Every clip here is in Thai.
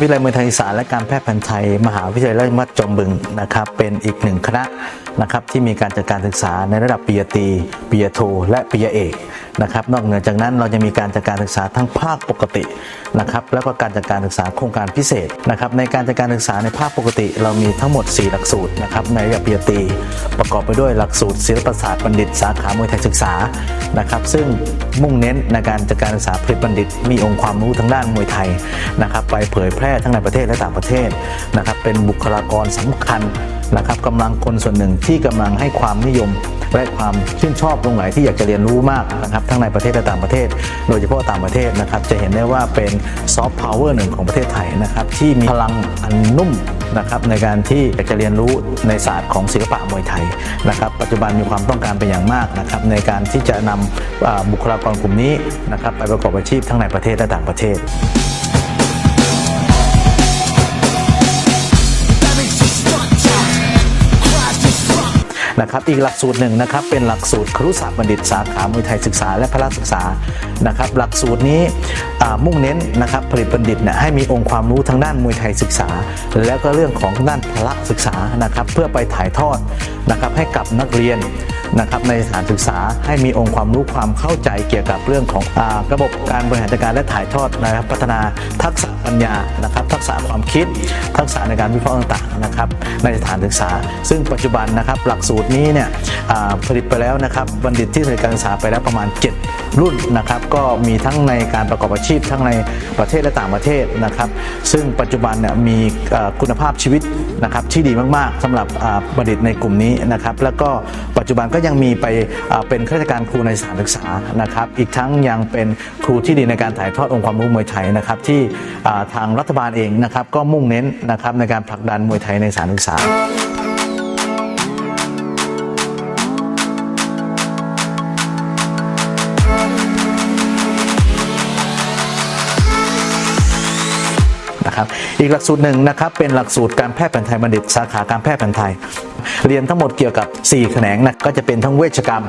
วิทยาลัยมวยไทยศึกษาและการแพทย์แผนไทย มหาวิทยาลัยราชภัฏจอมบึงนะครับ เป็นอีกหนึ่งคณะนะครับที่มีการจัดการศึกษาในระดับปริญญาตีปริญญาโท และปริญญาเอกนะครับ นอกเหนือจากนั้นเราจะมีการจัดการศึกษาทั้งภาคปกตินะครับ แล้วก็การจัดการศึกษาโครงการพิเศษนะครับ ในการจัดการศึกษาในภาคปกติ เรามีทั้งหมด 4 หลักสูตรนะครับในระดับปริญญาตี ประกอบไปด้วยหลักสูตรศิลปศาสตร์บัณฑิต สาขามวยไทยศึกษานะครับซึ่งมุ่งเน้นในการจัดการศึกษาผลิตบัณฑิต มีองค์ความรู้ทางด้านมวยไทยนะครับไปเผยแพร่ทั้งในประเทศและต่างประเทศนะครับเป็นบุคลากรสำคัญนะครับกำลังคนส่วนหนึ่งที่กำลังให้ความนิยมและความชื่นชอบตรงไหนที่อยากจะเรียนรู้มากนะครับทั้งในประเทศและต่างประเทศ โดยเฉพาะต่างประเทศนะครับจะเห็นได้ว่าเป็นซอฟต์พาวเวอร์หนึ่งของประเทศไทยนะครับที่มีพลังอันนุ่ม นะครับในการที่อยากจะเรียนรู้ในศาสตร์ของศิลปะมวยไทยนะครับปัจจุบันมีความต้องการเป็นอย่างมากนะครับในการที่จะนำอ่าบุคลากรกลุ่มนี้นะครับไปประกอบอาชีพทั้งในประเทศและต่างประเทศ นะครับอีกหลักสูตรหนึ่งนะครับเป็นหลักสูตรครุศาสตร์บัณฑิตสาขามวยไทยศึกษา และพละศึกษานะครับหลักสูตรนี้มุ่งเน้นนะครับผลิตบัณฑิตนะให้มีองค์ความรู้ทางด้านมวยไทยศึกษา แล้วก็เรื่องของด้านพละศึกษานะครับเพื่อไปถ่ายทอดนะครับให้กับนักเรียน นะครับในสถานศึกษาให้มีองค์ความรู้ความเข้าใจเกี่ยวกับเรื่องของอระบบการบริหารจัดการและถ่ายทอดนะครับ พัฒนาทักษะปัญญานะครับ ทักษะความคิด ทักษะในการวิเคราะห์ต่างๆนะครับ ในสถานศึกษา ซึ่งปัจจุบันนะครับหลักสูตรนี้เนี่ยผลิตไปแล้วนะครับบัณฑิตที่ผลิตการศึกษาไปแล้วประมาณ 7 รุ่นนะครับ ก็มีทั้งในการประกอบอาชีพทั้งในประเทศและต่างประเทศนะครับ ซึ่งปัจจุบันเนี่ยมีคุณภาพชีวิตนะครับที่ดีมากๆสำหรับบัณฑิตในกลุ่มนี้นะครับ แล้วก็ปัจจุบันก็ยังมีไปเป็นข้าราชการครูในสถานศึกษานะครับ อีกทั้งยังเป็นครูที่ดีในการถ่ายทอดองค์ความรู้มวยไทยนะครับที่ทางรัฐบาลเองนะครับก็มุ่งเน้นนะครับในการผลักดันมวยไทยในสถานศึกษานะครับ อีกหลักสูตรหนึ่งนะครับเป็นหลักสูตรการแพทย์แผนไทยบัณฑิตสาขาการแพทย์แผนไทย เรียนทั้งหมดเกี่ยวกับ 4 แขนงนะก็จะเป็นทั้งเวชกรรม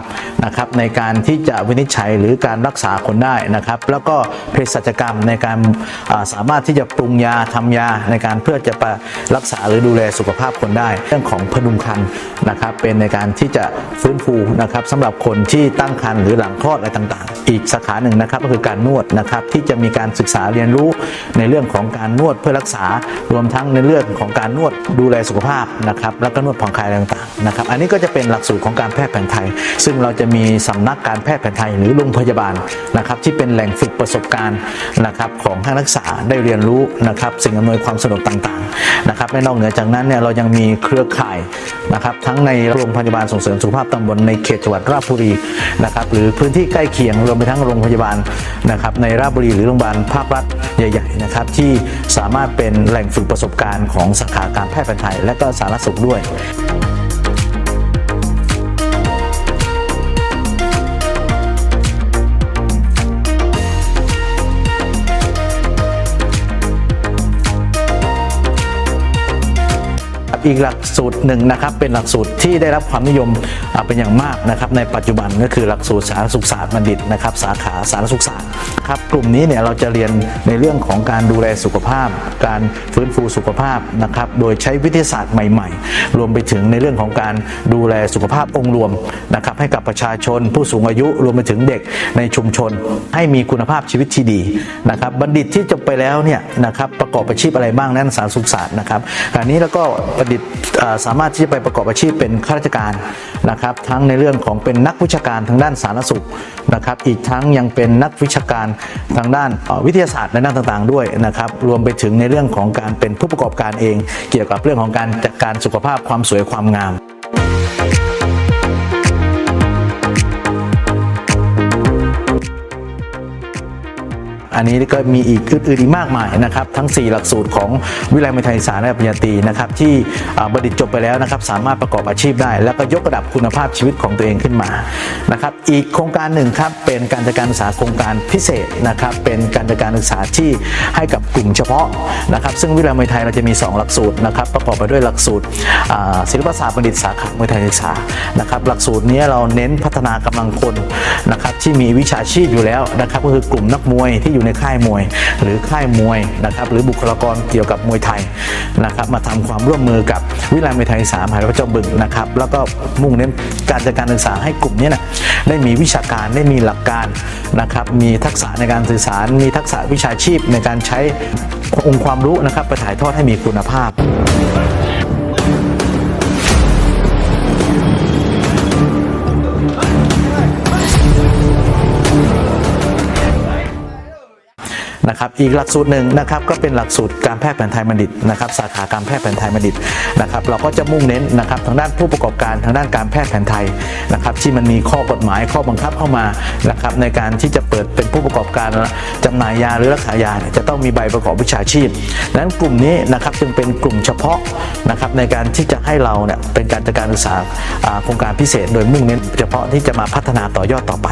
นะครับในการที่จะวินิจฉัยหรือการรักษาคนได้นะครับ แล้วก็เภสัชกรรมในการสามารถที่จะปรุงยาทำยาในการเพื่อจะไปรักษาหรือดูแลสุขภาพคนได้ เรื่องของพดุงครรภ์นะครับเป็นในการที่จะฟื้นฟูนะครับสำหรับคนที่ตั้งครรภ์หรือหลังคลอดอะไรต่างๆ อีกสาขาหนึ่งนะครับก็คือการนวดนะครับที่จะมีการศึกษาเรียนรู้ในเรื่องของการนวดเพื่อรักษารวมทั้งในเรื่องของการนวดดูแลสุขภาพนะครับแล้วก็นวดผ่อนคลายต่างๆนะครับอันนี้ก็จะเป็นหลักสูตรของการแพทย์แผนไทย ซึ่งเราจะมีสำนักการแพทย์แผนไทยหรือโรงพยาบาลนะครับที่เป็นแหล่งฝึกประสบการณ์นะครับของทางนักศึกษาได้เรียนรู้นะครับสิ่งอำนวยความสะดวกต่างๆนะครับและนอกเหนือจากนั้นเนี่ยเรายังมีเครือข่ายนะครับทั้งในโรงพยาบาลส่งเสริมสุขภาพตำบลในเขตจังหวัดราชบุรีนะครับหรือพื้นที่ใกล้เคียงรวมไปทั้งโรงพยาบาลนะครับในราชบุรีหรือโรงพยาบาลภาครัฐใหญ่ๆนะครับที่สามารถเป็นแหล่งฝึกประสบการณ์ของสาขาการแพทย์แผนไทยและก็สารสุขด้วย อีกหลักสูตรหนึ่งนะครับเป็นหลักสูตรที่ได้รับความนิยมเป็นอย่างมากนะครับในปัจจุบันก็คือหลักสูตรสารสุขศาสตร์บัณฑิตนะครับสาขาสารสุขศาสตร์ครับกลุ่มนี้เนี่ยเราจะเรียนในเรื่องของการดูแลสุขภาพ การฟื้นฟูสุขภาพนะครับโดยใช้วิทยาศาสตร์ใหม่ ๆ รวมไปถึงในเรื่องของการดูแลสุขภาพองค์รวมนะครับให้กับประชาชน ผู้สูงอายุรวมไปถึงเด็กในชุมชน ให้มีคุณภาพชีวิตที่ดีนะครับบัณฑิตที่จบไปแล้วเนี่ยนะครับประกอบอาชีพอะไรบ้างนั้นสารสุขศาสตร์นะครับการนี้แล้วก็ดิตสามารถที่จะไปประกอบอาชีพเป็นข้าราชการนะครับ ทั้งในเรื่องของเป็นนักวิชาการทางด้านสาธารณสุขนะครับ อีกทั้งยังเป็นนักวิชาการทางด้านวิทยาศาสตร์ในด้านต่างๆ ด้วยนะครับ รวมไปถึงในเรื่องของการเป็นผู้ประกอบการเอง เกี่ยวกับเรื่องของการจัดการสุขภาพความสวยความงาม อันนี้ก็มีอีกอื่นๆอีกมากมายนะครับ ทั้ง 4 หลักสูตรของวิทยาลัยมวยไทยสารและปริญญาตรีนะครับที่บัณฑิตจบไปแล้วนะครับสามารถประกอบอาชีพได้ แล้วก็ยกระดับคุณภาพชีวิตของตัวเองขึ้นมานะครับอีกโครงการหนึ่งครับเป็นการจัดการศึกษาโครงการพิเศษนะครับเป็นการจัดการศึกษาที่ให้กับกลุ่มเฉพาะนะครับซึ่งวิทยาลัยมวยไทยเราจะมี 2 หลักสูตรนะครับประกอบไปด้วยหลักสูตรศิลปศาสตร์บัณฑิตสาขามวยไทยศึกษานะครับหลักสูตรนี้เราเน้นพัฒนากำลังคนนะครับที่มีวิชาชีพอยู่แล้วนะครับก็คือกลุ่มนักมวยที่อยู่อยู่ในค่ายมวย หรือค่ายมวยนะครับหรือบุคลากรเกี่ยวกับมวยไทยนะครับมาทำความร่วมมือกับวิทยามวยไทยสามหายพระเจ้าบึงนะครับแล้วก็มุ่งเน้นการจัดการศึกษาให้กลุ่มนี้นะได้มีวิชาการได้มีหลักการนะครับมีทักษะในการสื่อสาร มีทักษะวิชาชีพในการใช้องค์ความรู้นะครับไปถ่ายทอดให้มีคุณภาพ นะครับอีกหลักสูตรหนึ่งนะครับก็เป็นหลักสูตรการแพทย์แผนไทยบัณฑิตนะครับสาขาการแพทย์แผนไทยบัณฑิตนะครับเราก็จะมุ่งเน้นนะครับทางด้านผู้ประกอบการทางด้านการแพทย์แผนไทยนะครับที่มันมีข้อกฎหมายข้อบังคับเข้ามานะครับในการที่จะเปิดเป็นผู้ประกอบการจำหน่ายยาหรือรักษายาจะต้องมีใบประกอบวิชาชีพดังนั้นกลุ่มนี้นะครับจึงเป็นกลุ่มเฉพาะนะครับในการที่จะให้เราเนี่ยเป็นการจัดการศึกษาอ่าโครงการพิเศษ โดยมุ่งเน้นเฉพาะที่จะมาพัฒนาต่อยอดต่อไป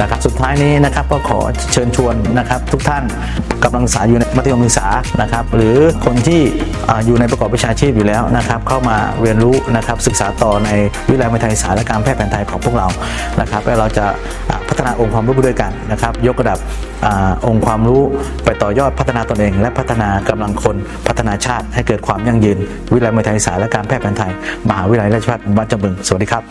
นะครับสุดท้ายนี้นะครับก็ขอเชิญชวนนะครับทุกท่านกำลังศึกษาอยู่ในมัธยมศึกษานะครับ หรือคนที่อยู่ในประกอบวิชาชีพอยู่แล้วนะครับ เข้ามาเรียนรู้นะครับศึกษาต่อในวิทยาลัยมวยไทยศาสตร์และการแพทย์แผนไทยของพวกเรานะครับแล้วเราจะพัฒนาองค์ความรู้ไปด้วยกันนะครับ ยกระดับอองค์ความรู้ไปต่อยอดพัฒนาตนเอง และพัฒนากำลังคนพัฒนาชาติให้เกิดความยั่งยืน วิทยาลัยมวยไทยศาสตร์และการแพทย์แผนไทยมหาวิทยาลัยราชภัฏบ้านจำบึงสวัสดีครับ